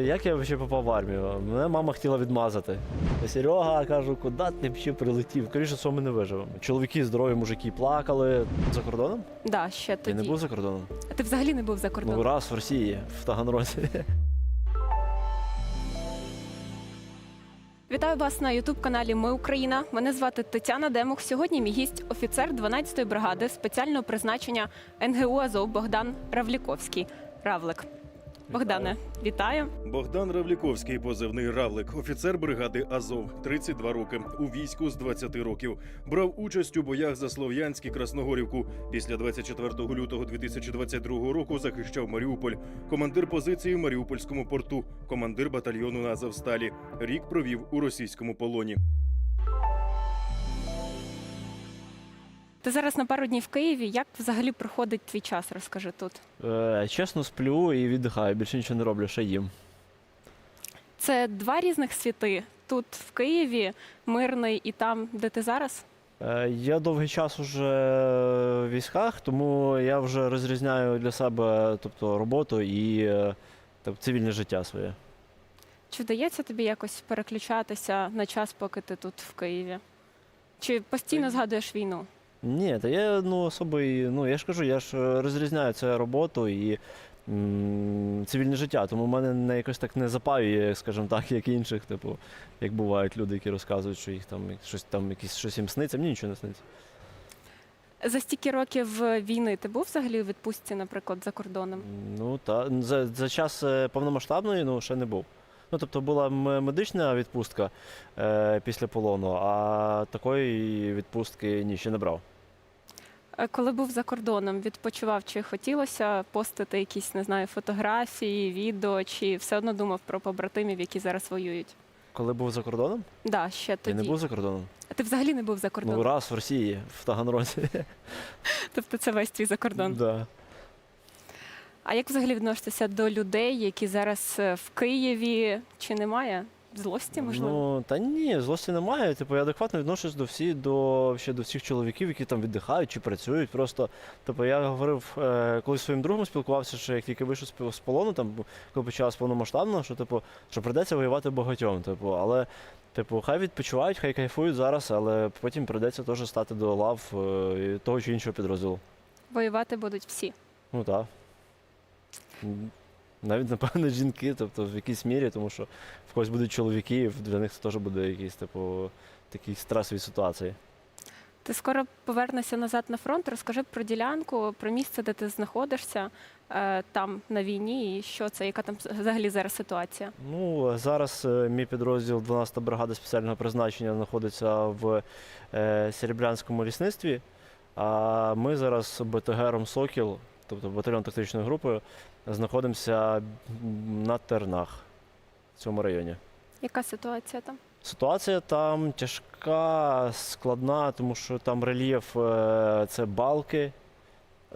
Як я взагалі попав в армію? Мене мама хотіла відмазати. Серега, кажу, куди ти взагалі прилетів? Скоріше, що ми не виживемо. Чоловіки, здорові мужики плакали. За кордоном? Да, ще Я тоді. не був за кордоном. А ти взагалі не був за кордоном? Ну, раз в Росії, в Таганрозі. Вітаю вас на Ютуб-каналі Ми Україна. Мене звати Тетяна Демух. Сьогодні мій гість офіцер 12-ї бригади спеціального призначення НГУ Азов Богдан Равліковський. Равлик. Богдане, вітаю. Богдан Равліковський, позивний Равлик, офіцер бригади Азов, 32 роки, у війську з 20 років. Брав участь у боях за Слов'янськ і Красногорівку. Після 24 лютого 2022 року захищав Маріуполь. Командир позиції в Маріупольському порту, командир батальйону на Азовсталі. Рік провів у російському полоні. Ти зараз на пару днів в Києві. Як взагалі проходить твій час? Розкажи тут. Е, чесно, сплю і віддихаю, більше нічого не роблю, ще їм. Це два різних світи. Тут в Києві мирний і там, де ти зараз. Е, Я довгий час уже в військах, тому я вже розрізняю для себе тобто, роботу і е, тобто, цивільне життя своє. Чи вдається тобі якось переключатися на час, поки ти тут в Києві? Чи постійно згадуєш війну? Ні, та я ну, особо, і- ну я ж кажу, я ж е, розрізняю це роботу і м, цивільне життя, тому в мене не якось так не запаює, скажімо так, як інших, типу, як бувають люди, які розказують, що їх там щось там якісь щось їм сниться, мені нічого не сниться. За стільки років війни ти був взагалі у відпустці, наприклад, за кордоном? Ну та за, за час е, повномасштабної ну, ще не був. Ну, тобто була м- медична відпустка е, після полону, а такої відпустки ні, ще не брав. Е, Коли був за кордоном, відпочивав, чи хотілося постити якісь, не знаю, фотографії, відео, чи все одно думав про побратимів, які зараз воюють? Коли був за кордоном? Да, ще Я не був за кордоном. А ти взагалі не був за кордоном? Ну, раз в Росії, в Таганрозі. Тобто це весь твій закордон. Да. А як взагалі відноситися до людей, які зараз е, в Києві? Чи немає злості, можливо? Ну, та ні, злості немає. Типу, я адекватно відношусь до всіх, до, ще до всіх чоловіків, які там віддихають чи працюють. Просто, типу, я говорив, е, коли зі своїм другом спілкувався, що як тільки вийшов з з полону, там, коли почалось повномасштабно, що, типу, що прийдеться воювати багатьом. Типу, але, типу, хай відпочивають, хай кайфують зараз, але потім прийдеться теж стати до лав е, того чи іншого підрозділу. Воювати будуть всі. Ну так. Навіть, напевно, жінки, тобто в якійсь мірі, тому що в когось будуть чоловіки, для них це теж буде якийсь, типу, такий стресові ситуації. Ти скоро повернешся назад на фронт. Розкажи про ділянку, про місце, де ти знаходишся е, там на війні, і що це, яка там взагалі зараз ситуація? Ну, зараз е, мій підрозділ 12-та бригада спеціального призначення знаходиться в е, Серебрянському лісництві, а ми зараз БТГРом Сокіл, тобто батальйон тактичної групи, знаходимося на Тернах в цьому районі. Яка ситуація там? Ситуація там тяжка, складна, тому що там рельєф е, це балки,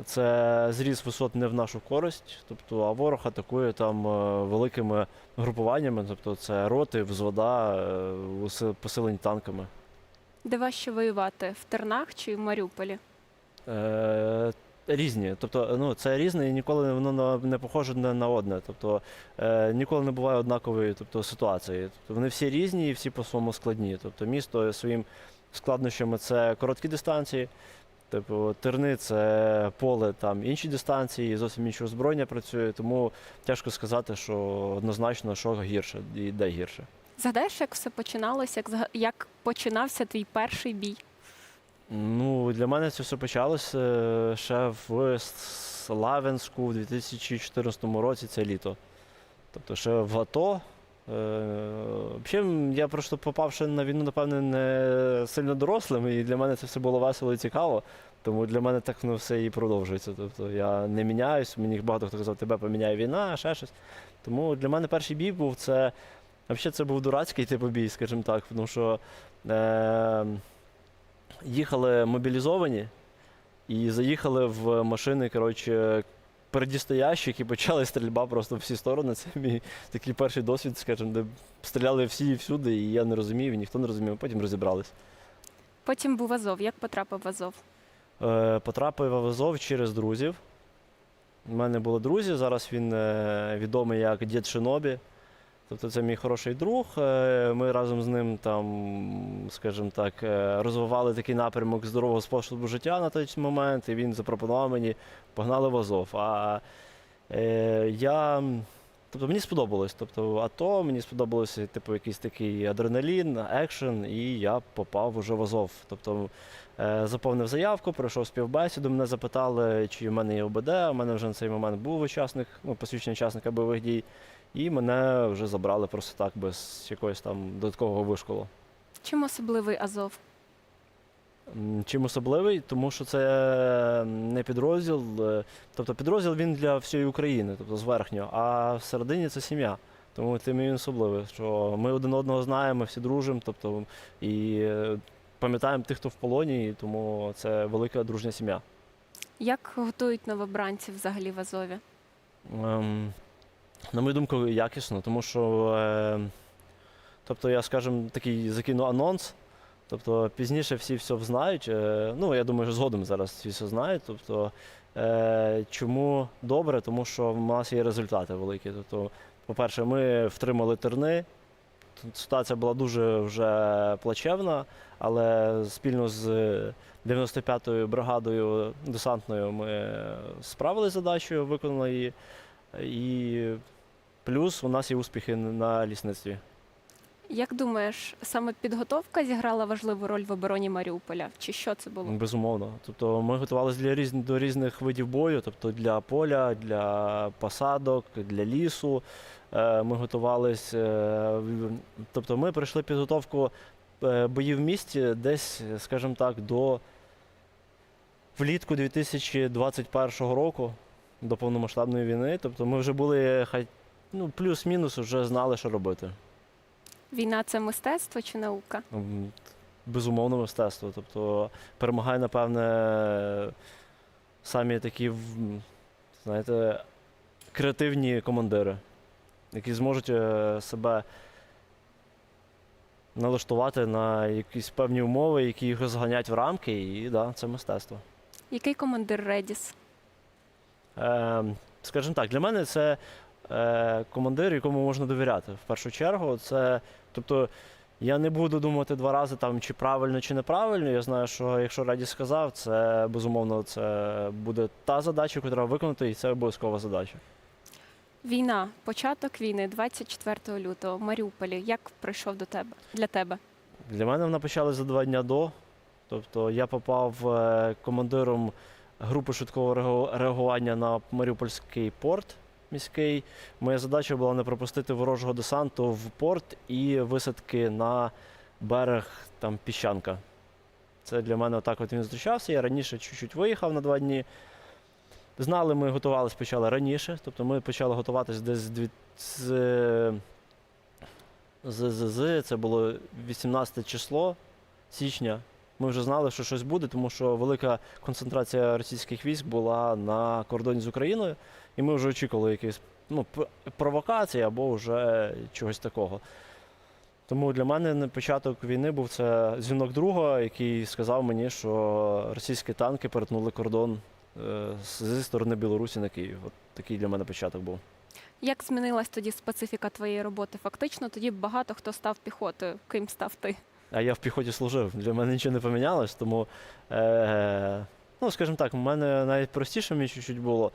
це зріз висот не в нашу користь. Тобто, а ворог атакує там е, великими групуваннями, тобто це роти, взвода, е, посилені танками. Де важче воювати? В Тернах чи в Маріуполі? Різні, тобто ну це різне і ніколи воно не похоже не на одне. Тобто е, ніколи не буває однакової тобто, ситуації. Тобто, вони всі різні і всі по-своєму складні. Тобто місто своїм складнощами це короткі дистанції. Типу, терни це поле, там інші дистанції, зовсім інше озброєння працює, тому тяжко сказати, що однозначно, що гірше і де гірше. Згадаєш, як все починалося, як, як починався твій перший бій? Ну, для мене це все почалося е, ще в Славянську у 2014 році, це літо. Тобто ще в АТО. Е, Взагалі, я просто попавши на війну, напевне, не сильно дорослим, і для мене це все було весело і цікаво. Тому для мене так воно все і продовжується. Тобто я не міняюсь, мені багато хто казав, тебе поміняє війна, ще щось. Тому для мене перший бій був це. Взагалі це був дурацький типу бій, скажімо так, тому що. Е, їхали мобілізовані і заїхали в машини, коротше, передістоящих і почали стрільба просто в всі сторони. Це мій такий перший досвід, скажімо, де стріляли всі і всюди, і я не розумів, і ніхто не розумів, потім розібрались. Потім був Азов. Як потрапив в Азов? Е, потрапив в Азов через друзів. У мене були друзі, зараз він е, відомий як Дід Шинобі. Тобто це мій хороший друг. е, Ми разом з ним там, скажімо так, е, розвивали такий напрямок здорового способу життя на той момент, і він запропонував мені погнали в Азов. А е, я. Тобто мені сподобалось. Тобто АТО, мені сподобалося, типу, якийсь такий адреналін, екшен, і я попав уже в Азов. Тобто е, заповнив заявку, пройшов співбесіду, мене запитали, чи в мене є ОБД. У мене вже на цей момент був учасник, ну, посвідчення учасника бойових дій. І мене вже забрали просто так, без якогось там додаткового вишколу. Чим особливий Азов? Чим особливий? Тому що це не підрозділ, е, тобто підрозділ він для всієї України, тобто зверхньо, а всередині це сім'я. Тому тим і він особливий, що ми один одного знаємо, всі дружимо, тобто і е, пам'ятаємо тих, хто в полоні, і тому це велика дружня сім'я. Як готують новобранців взагалі в Азові? Ем, на мою думку, якісно, тому що, е, тобто, я, скажімо, такий закину анонс. Тобто пізніше всі все знають. Е, ну, я думаю, що згодом зараз всі все знають. Тобто, е, чому добре? Тому що в нас є результати великі. Тобто, по-перше, ми втримали терни. Ситуація була дуже вже плачевна, але спільно з 95-ю бригадою десантною ми справилися з задачею, виконали її. І плюс у нас є успіхи на лісництві. Як думаєш, саме підготовка зіграла важливу роль в обороні Маріуполя? Чи що це було? Безумовно. Тобто ми готувалися для різн... до різних видів бою, тобто для поля, для посадок, для лісу. Е, Ми готувалися, е, тобто ми пройшли підготовку е, боїв в місті десь, скажімо так, до влітку 2021 року, до повномасштабної війни. Тобто ми вже були хай ну, плюс-мінус вже знали, що робити. Війна це мистецтво чи наука? Безумовно, мистецтво. Тобто перемагає, напевне, самі такі, знаєте, креативні командири, які зможуть е, себе налаштувати на якісь певні умови, які їх розганять в рамки, і да, це мистецтво. Який командир Редіс? Е, скажімо так, для мене це командир, якому можна довіряти. В першу чергу, це, тобто, я не буду думати два рази, там, чи правильно, чи неправильно. Я знаю, що якщо Раді сказав, це безумовно це буде та задача, яку треба виконати, і це обов'язкова задача. Війна, початок війни, 24 лютого в Маріуполі. Як пройшов до тебе для тебе? Для мене вона почалась за два дні до. Тобто я попав е, командиром групи швидкого реагування на Маріупольський порт міський. Моя задача була не пропустити ворожого десанту в порт і висадки на берег там піщанка. Це для мене отак от він зустрічався. Я раніше чуть-чуть виїхав на два дні. Знали, ми готувалися почали раніше. Тобто ми почали готуватись десь з з, з, з, це було 18 число січня. Ми вже знали, що щось буде, тому що велика концентрація російських військ була на кордоні з Україною, і ми вже очікували якісь ну, провокації або вже чогось такого. Тому для мене на початок війни був це дзвінок друга, який сказав мені, що російські танки перетнули кордон е, зі сторони Білорусі на Київ. От такий для мене початок був. Як змінилась тоді специфіка твоєї роботи? Фактично, тоді багато хто став піхотою. Ким став ти? А я в піхоті служив. Для мене нічого не помінялось, тому, е, ну, скажімо так, у мене навіть простіше мені чуть-чуть було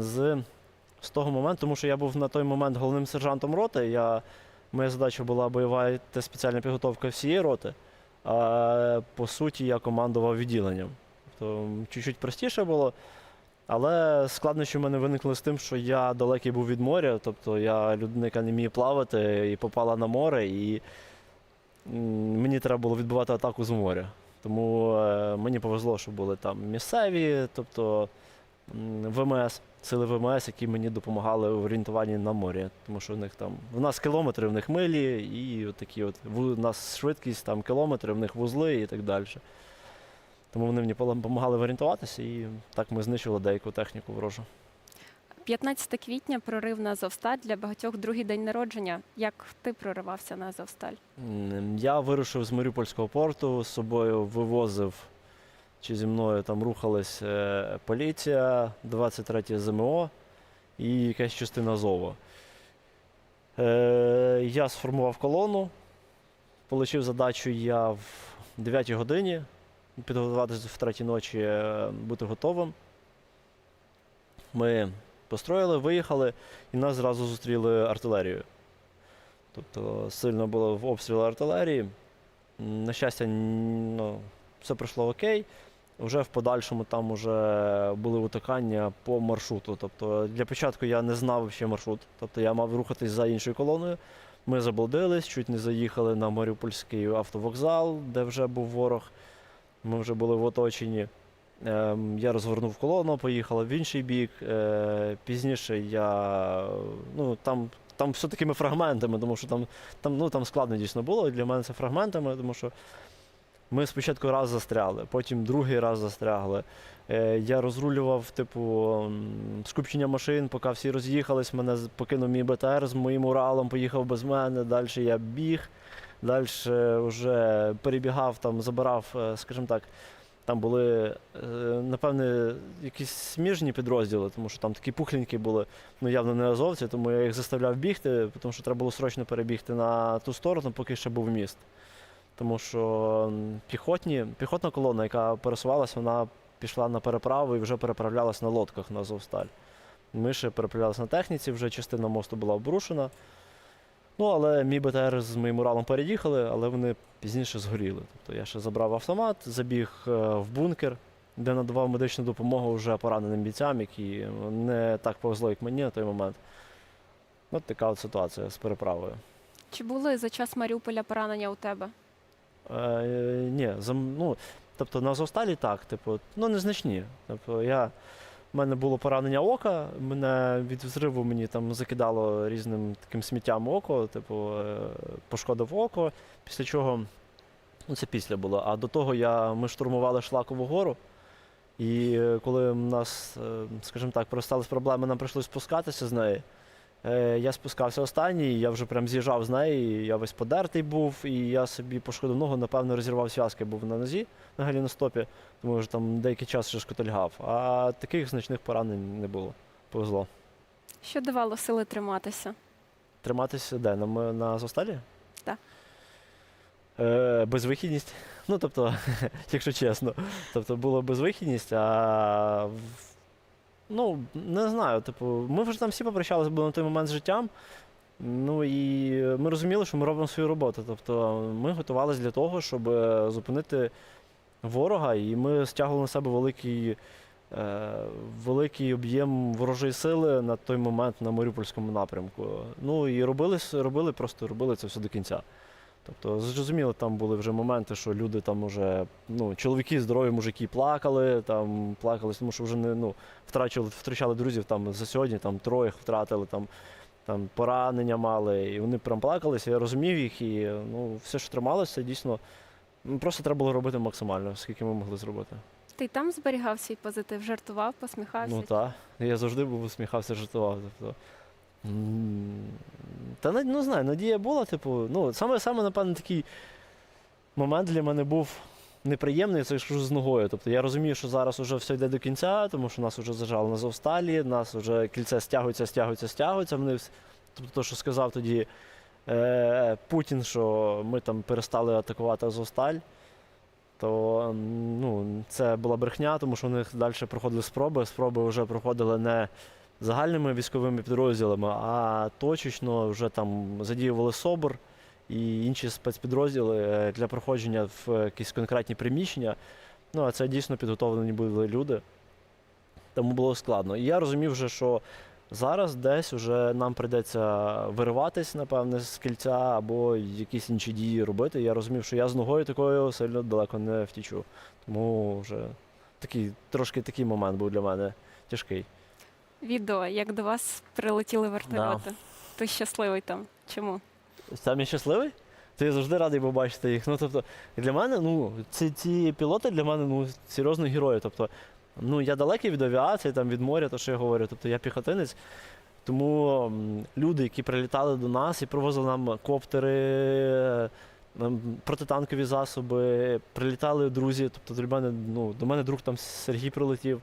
з, з того моменту, тому що я був на той момент головним сержантом роти. Я, моя задача була бойова та спеціальна підготовка всієї роти. А по суті, я командував відділенням. Тобто чуть-чуть простіше було. Але складнощі в мене виникли з тим, що я далекий був від моря, тобто я людина, яка не вміє плавати, і попала на море, і мені треба було відбивати атаку з моря. Тому е, мені повезло, що були там місцеві, тобто ВМС, сили ВМС, які мені допомагали в орієнтуванні на морі. Тому що в них там в нас кілометри, в них милі, і от такі от у нас швидкість там кілометри, в них вузли і так далі. Тому вони мені допомагали орієнтуватися, і так ми знищили деяку техніку ворожу. 15 квітня прорив на Азовсталь для багатьох другий день народження. Як ти проривався на Азовсталь? Я вирушив з Маріупольського порту, з собою вивозив, чи зі мною там рухалась е, поліція, 23 ЗМО і якась частина ЗОВО. Е, я сформував колону. Получив задачу я в 9 годині підготуватися в третій ночі, е, бути готовим. Ми построїли, виїхали і нас зразу зустріли артилерією. Тобто сильно було в обстріли артилерії. На щастя, ну, все пройшло окей. Вже в подальшому там вже були утикання по маршруту. Тобто для початку я не знав ще маршрут. Тобто я мав рухатись за іншою колоною. Ми заблудились, чуть не заїхали на Маріупольський автовокзал, де вже був ворог. Ми вже були в оточенні. Ем, я розгорнув колону, поїхала в інший бік. Е, пізніше я ну, там, там все такими фрагментами, тому що там, там, ну, там складно дійсно було. І для мене це фрагментами, тому що ми спочатку раз застряли, потім другий раз застрягли. Е, я розрулював, типу, скупчення машин, поки всі роз'їхались, мене покинув мій БТР з моїм Уралом, поїхав без мене. Далі я біг, далі вже перебігав, там, забирав, е, скажімо так, там були, е, напевне, якісь сміжні підрозділи, тому що там такі пухленькі були, ну явно не азовці, тому я їх заставляв бігти, тому що треба було срочно перебігти на ту сторону, поки ще був міст. Тому що піхотні, піхотна колона, яка пересувалася, вона пішла на переправу і вже переправлялась на лодках на Азовсталь. Ми ще переправлялися на техніці, вже частина мосту була обрушена. Ну, але мій БТР з моїм Уралом переїхали, але вони пізніше згоріли. Тобто я ще забрав автомат, забіг е, в бункер, де надавав медичну допомогу вже пораненим бійцям, які не так повезло, як мені на той момент. От така от ситуація з переправою. Чи були за час Маріуполя поранення у тебе? Е, ні, зам, ну, тобто на Азовсталі так, типу, ну незначні. Тобто я, в мене було поранення ока, мене від взриву мені там закидало різним таким сміттям око, типу, е, пошкодив око, після чого, ну це після було, а до того я, ми штурмували Шлакову гору. І коли в нас, е, скажімо так, перестались проблеми, нам прийшлося спускатися з неї. Е, Я спускався останній, я вже прям з'їжджав з неї, я весь подертий був, і я собі пошкодив ногу, напевно, розірвав зв'язки, був на нозі на галіностопі, тому вже там деякий час ще шкотильгав. А таких значних поранень не було. Повезло. Що давало сили триматися? Триматися де? На, на Зосталі? Так. Е, безвихідність. Ну, тобто, якщо чесно. Тобто була безвихідність, а ну, не знаю, типу, ми вже там всі попрощалися були на той момент з життям. Ну і ми розуміли, що ми робимо свою роботу. Тобто ми готувалися для того, щоб е, зупинити ворога, і ми стягували на себе великий, е, великий об'єм ворожої сили на той момент на Маріупольському напрямку. Ну і робили, робили, просто робили це все до кінця. Тобто, зрозуміло, там були вже моменти, що люди там уже, ну, чоловіки, здорові мужики плакали, там плакали, тому що вже не ну, втрачали, втрачали друзів там за сьогодні, там троє втратили, там, там поранення мали, і вони прям плакалися, я розумів їх, і ну, все, що трималося, дійсно, ну, просто треба було робити максимально, скільки ми могли зробити. Ти там зберігав свій позитив, жартував, посміхався? Ну так. Я завжди був усміхався, жартував. Тобто, та ну, знаю, надія була, типу, ну, саме, саме, напевно, такий момент для мене був неприємний, це якщо з ногою. Тобто я розумію, що зараз вже все йде до кінця, тому що нас вже зажали на Зовсталі, нас вже кільце стягується, стягується, стягується. Вони, тобто, то, що сказав тоді е, Путін, що ми там перестали атакувати Азовсталь. То ну, це була брехня, тому що у них далі проходили спроби. Спроби вже проходили не загальними військовими підрозділами, а точечно вже там задіювали СОБР і інші спецпідрозділи е, для проходження в якісь конкретні приміщення. Ну, а це дійсно підготовлені були люди. Тому було складно. І я розумів вже, що зараз десь вже нам прийдеться вириватись, напевне, з кільця або якісь інші дії робити. Я розумів, що я з ногою такою сильно далеко не втічу. Тому вже такий, трошки такий момент був для мене тяжкий. Відео, як до вас прилетіли вертольоти. Ти щасливий там. Чому? Сам я щасливий? То я завжди радий побачити їх. Ну, тобто, для мене, ну, ці, ці пілоти для мене ну, серйозно герої. Тобто, ну, я далекий від авіації, там, від моря, то що я говорю. Тобто я піхотинець. Тому люди, які прилітали до нас і привозили нам коптери, е, протитанкові засоби, прилітали друзі. Тобто до мене, ну, до мене друг там Сергій прилетів.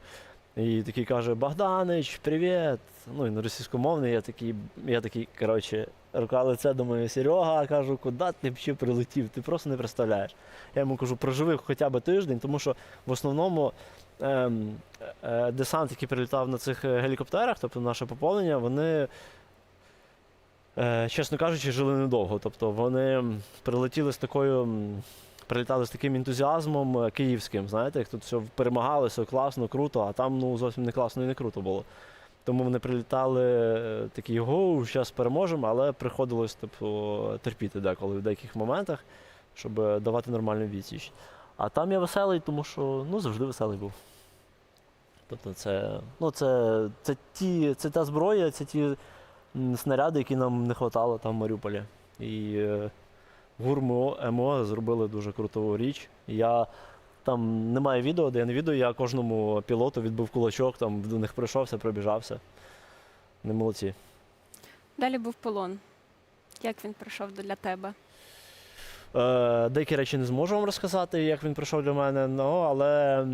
І такий каже: Богданич, привіт! Ну і російськомовний я такий, я такий, коротше, рука лице, думаю, Серега, кажу, куди ти ще прилетів? Ти просто не представляєш. Я йому кажу, проживи хоча б тиждень, тому що в основному ем, е, десант, який прилітав на цих е, гелікоптерах, тобто наше поповнення, вони, е, чесно кажучи, жили недовго. Тобто вони прилетіли з такою. Прилітали з таким ентузіазмом е, київським, знаєте, як тут все перемагали, все класно, круто, а там ну, зовсім не класно і не круто було. Тому вони прилітали е, такі, гоу, зараз переможемо, але приходилось типу, терпіти деколи в деяких моментах, щоб е, давати нормальну відсіч. А там я веселий, тому що ну, завжди веселий був. Тобто це, ну, це, це, ті, це та зброя, це ті снаряди, які нам не вистачало там в Маріуполі. І е, ГУР МО, зробили дуже круту річ. Я там немає відео, де я не відео, я кожному пілоту відбив кулачок, там до них прийшовся, пробіжався. Не молодці. Далі був полон. Як він прийшов для тебе? Е, деякі речі не зможу вам розказати, як він прийшов для мене, ну, але,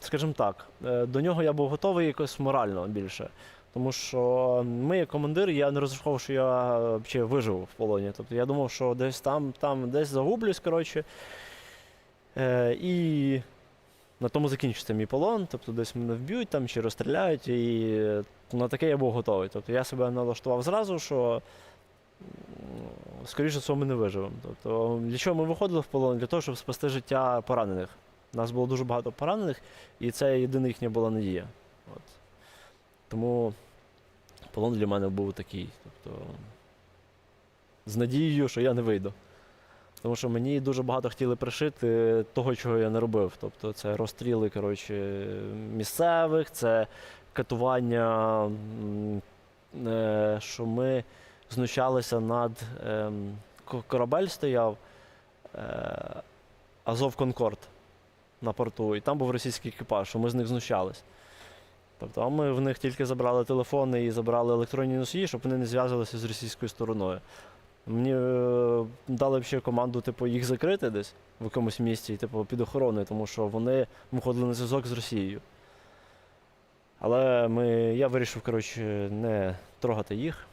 скажімо так, е, до нього я був готовий якось морально більше. Тому що ми, як командир, я не розраховував, що я е, взагалі виживу в полоні. Тобто я думав, що десь там, там десь загублюсь, коротше. Е, і на тому закінчиться мій полон, тобто десь мене вб'ють там чи розстріляють, і е, на таке я був готовий. Тобто я себе налаштував зразу, що скоріше всього ми не виживемо. Тобто, для чого ми виходили в полон? Для того, щоб спасти життя поранених. У нас було дуже багато поранених, і це єдина їхня була надія. От. Тому полон для мене був такий. Тобто, з надією, що я не вийду. Тому що мені дуже багато хотіли пришити того, чого я не робив. Тобто це розстріли коротше, місцевих, це катування, е, що ми знущалися над ем, корабель стояв е, Азов Конкорд на порту, і там був російський екіпаж, що ми з них знущались. Тобто, ми в них тільки забрали телефони і забрали електронні носії, щоб вони не зв'язувалися з російською стороною. Мені е, дали ще команду, типу, їх закрити десь в якомусь місці, типу, під охороною, тому що вони виходили на зв'язок з Росією. Але ми, я вирішив, коротше, не трогати їх,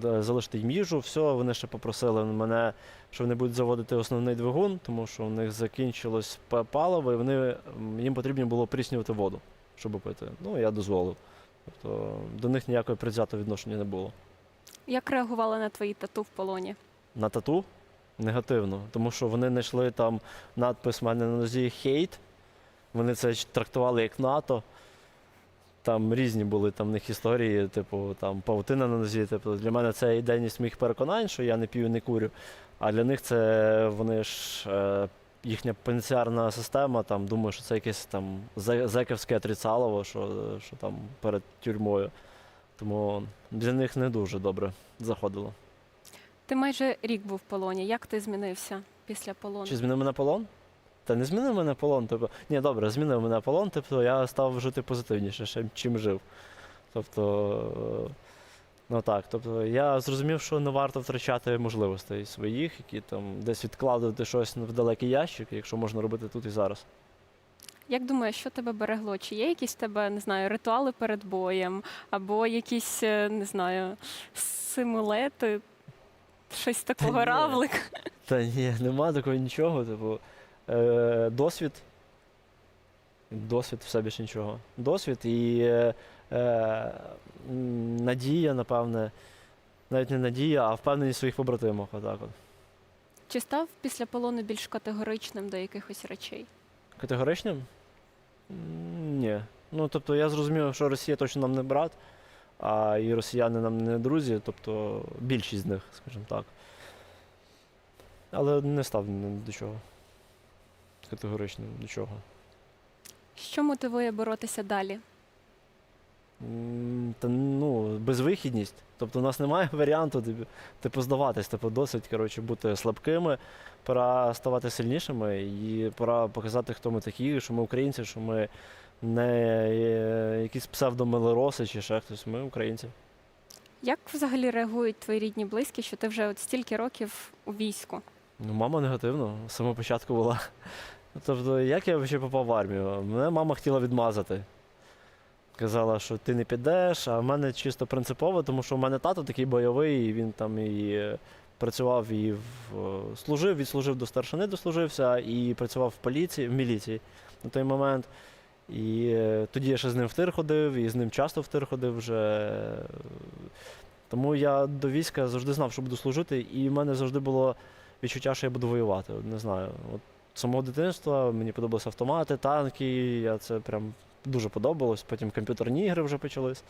залишити їм їжу. Все, вони ще попросили мене, що вони будуть заводити основний двигун, тому що у них закінчилось паливо, і вони, їм потрібно було пріснювати воду, щоб пити. Ну, я дозволив. Тобто до них ніякого предвзятого відношення не було. Як реагували на твої тату в полоні? На тату негативно, тому що вони знайшли там надпис в мене на нозі хейт. Вони це трактували як НАТО. Там різні були там в них історії, типу там павутина на нозі. Типу, для мене це ідейність моїх переконань, що я не п'ю, не курю. А для них це вони ж е, їхня пенітенціарна система, там думаю, що це якесь там зе- зеківське отрицалово, що, що там перед тюрмою. Тому для них не дуже добре заходило. Ти майже рік був в полоні. Як ти змінився після полону? Чи змінив мене полон? Та не змінив мене полон. Тобто, ні, добре, змінив мене полон, тобто я став жити позитивніше, чим жив. Тобто, ну так, тобто я зрозумів, що не варто втрачати можливостей своїх, які там десь відкладувати щось в далекий ящик, якщо можна робити тут і зараз. Як думаєш, що тебе берегло? Чи є якісь в тебе, не знаю, ритуали перед боєм, або якісь, е, не знаю, симулети, щось такого ні. равлик? Та ні, нема такого нічого. Типу, е, досвід. Досвід, все більше нічого. Досвід і е, е, надія, напевне. Навіть не надія, а впевненість в своїх побратимах. Отак от. Чи став після полону більш категоричним до якихось речей? Категоричним? М, Ні. Ну, тобто я зрозумів, що Росія точно нам не брат, а і росіяни нам не друзі, тобто більшість з них, скажімо так. Але не став ні до чого. Категоричним до чого. Що мотивує боротися далі? Ну, безвихідність. Тобто у нас немає варіанту, типу, здаватись, типу, досить коротше, бути слабкими, пора ставати сильнішими і пора показати, хто ми такі, що ми українці, що ми не е, якісь псевдомелороси чи ще хтось. Ми українці. Як взагалі реагують твої рідні близькі, що ти вже от стільки років у війську? Ну, мама негативно, з самого початку була. Тобто, як я взагалі попав в армію? Мене мама хотіла відмазати. Казала, що ти не підеш, а в мене чисто принципово, тому що в мене тато такий бойовий, і він там і е, працював і в, е, служив, відслужив до старшини, дослужився, і працював в поліції, в міліції на той момент. І е, тоді я ще з ним в тир ходив, і з ним часто в тир ходив вже. Тому я до війська завжди знав, що буду служити, і в мене завжди було відчуття, що я буду воювати. Не знаю. От самого дитинства мені подобалися автомати, танки. Я це прям дуже подобалось. Потім комп'ютерні ігри вже почались.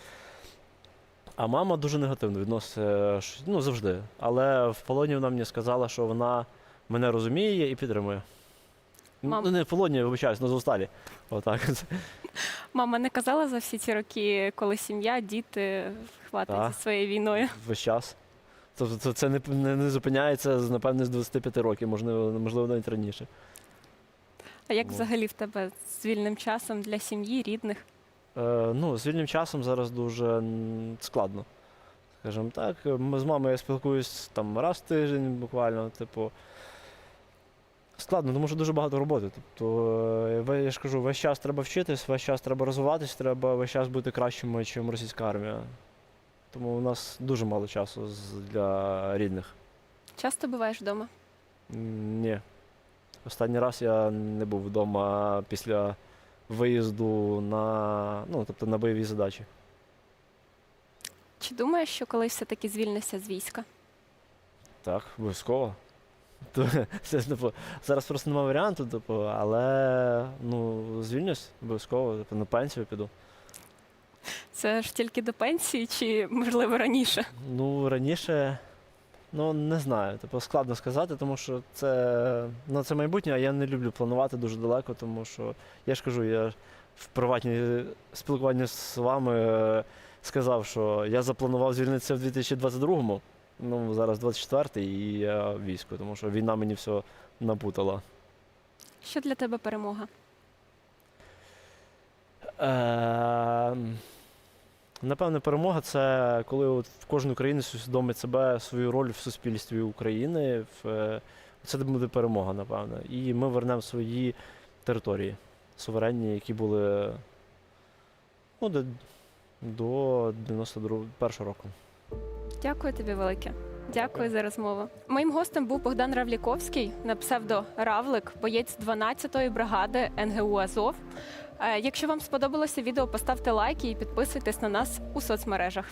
А мама дуже негативно відноситься ну, завжди. Але в полоні вона мені сказала, що вона мене розуміє і підтримує. Мам- Ну, не в полоні, вибачаюсь, на Зосталі. Отак. Мама не казала за всі ці роки, коли сім'я, діти хватаються Так. своєю війною. Весь час. Тобто це, це не, не, не зупиняється, напевне, з 25 років, можливо, можливо, навіть раніше. А як взагалі в тебе з вільним часом для сім'ї, рідних? Е, ну, з вільним часом зараз дуже складно. Скажімо так, ми з мамою я спілкуюсь там раз в тиждень буквально, типу. Складно, тому що дуже багато роботи. Тобто, е, я ж кажу, весь час треба вчитись, весь час треба розвиватись, треба весь час бути кращими, ніж російська армія. Тому у нас дуже мало часу для рідних. Часто буваєш вдома? Ні. Останній раз я не був вдома після виїзду на, ну, тобто на бойові задачі. Чи думаєш, що колись все-таки звільнишся з війська? Так, обов'язково. Типу, зараз просто немає варіанту, типу, але ну, звільнюсь обов'язково, типу, на пенсію піду. Це ж тільки до пенсії, чи можливо раніше? Ну, раніше, ну не знаю, типу, складно сказати, тому що це, ну, це майбутнє, а я не люблю планувати дуже далеко, тому що я ж кажу, я в приватній спілкуванні з вами е, сказав, що я запланував звільнитися в 2022-му, ну зараз 24-й, і я в війську, тому що війна мені все напутала. Що для тебе перемога? Е, Напевне, перемога це коли от кожен українець усвідомить себе свою роль в суспільстві України. Е, це буде перемога, напевно. І ми вернемо свої території суверенні, які були ну, до, 91-го року. Дякую тобі велике. Дякую за розмову. Моїм гостем був Богдан Равліковський на псевдо Равлик, боєць 12-ї бригади НГУ Азов. Е, Якщо вам сподобалося відео, поставте лайки і підписуйтесь на нас у соцмережах.